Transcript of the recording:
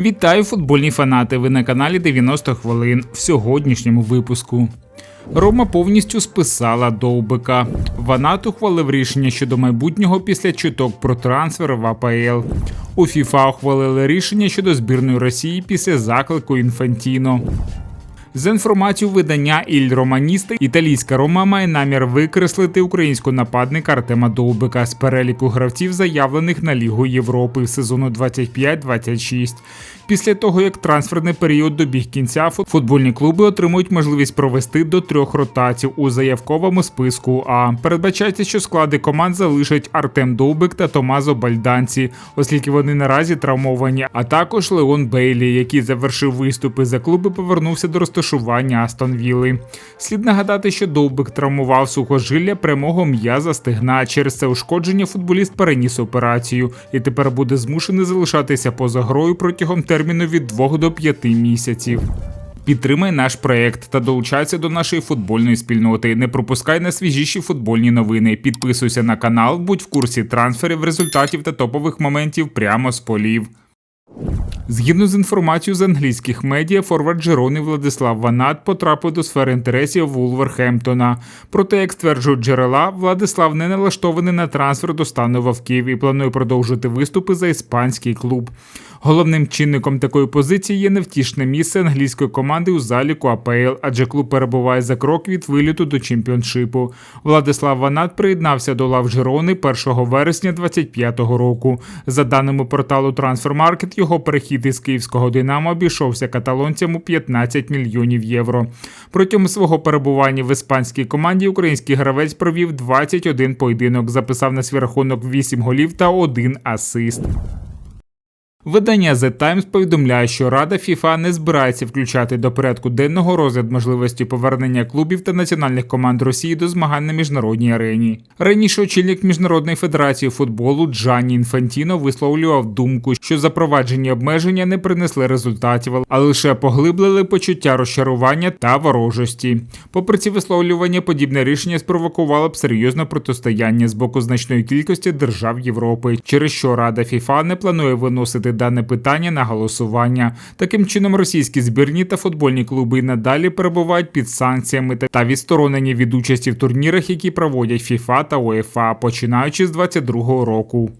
Вітаю футбольні фанати! Ви на каналі 90 хвилин в сьогоднішньому випуску. Рома повністю списала Довбика. Ванат ухвалив рішення щодо майбутнього після чуток про трансфер в АПЛ. У ФІФА ухвалили рішення щодо збірної Росії після заклику Інфантіно. За інформацією видання Іль Романіста, італійська Рома має намір викреслити українського нападника Артема Довбика з переліку гравців, заявлених на Лігу Європи в сезону 25-26. Після того, як трансферний період добіг кінця, футбольні клуби отримують можливість провести до трьох ротацій у заявковому списку. А передбачається, що склади команд залишать Артем Довбик та Томазо Бальданці, оскільки вони наразі травмовані, а також Леон Бейлі, який завершив виступи за клуби, повернувся до розташування Астон Вілли. Слід нагадати, що Довбик травмував сухожилля прямого м'яза стегна. Через це ушкодження футболіст переніс операцію і тепер буде змушений залишатися поза грою протягом терміну від 2 до 5 місяців. Підтримай наш проект та долучайся до нашої футбольної спільноти. Не пропускай найсвіжіші футбольні новини. Підписуйся на канал, будь в курсі трансферів, результатів та топових моментів прямо з полів. Згідно з інформацією з англійських медіа, форвард Джерони Владислав Ванат потрапив до сфери інтересів Вулверхемптона. Проте, як стверджують джерела, Владислав не налаштований на трансфер до стану вовків і планує продовжити виступи за іспанський клуб. Головним чинником такої позиції є невтішне місце англійської команди у заліку АПЛ, адже клуб перебуває за крок від виліту до чемпіоншипу. Владислав Ванат приєднався до лав Жирони 1 вересня 2025 року. За даними порталу Transfermarkt, його перехід із київського Динамо обійшовся каталонцям у 15 мільйонів євро. Протягом свого перебування в іспанській команді український гравець провів 21 поєдинок, записав на свій рахунок 8 голів та 1 асист. Видання The Times повідомляє, що Рада FIFA не збирається включати до порядку денного розгляд можливості повернення клубів та національних команд Росії до змагань на міжнародній арені. Раніше очільник міжнародної федерації футболу Джанні Інфантіно висловлював думку, що запроваджені обмеження не принесли результатів, а лише поглиблили почуття розчарування та ворожості. Попри ці висловлювання, подібне рішення спровокувало б серйозне протистояння з боку значної кількості держав Європи, через що Рада FIFA не планує виносити дане питання на голосування. Таким чином, російські збірні та футбольні клуби надалі перебувають під санкціями та- відсторонені від участі в турнірах, які проводять ФІФА та УЄФА, починаючи з 2022 року.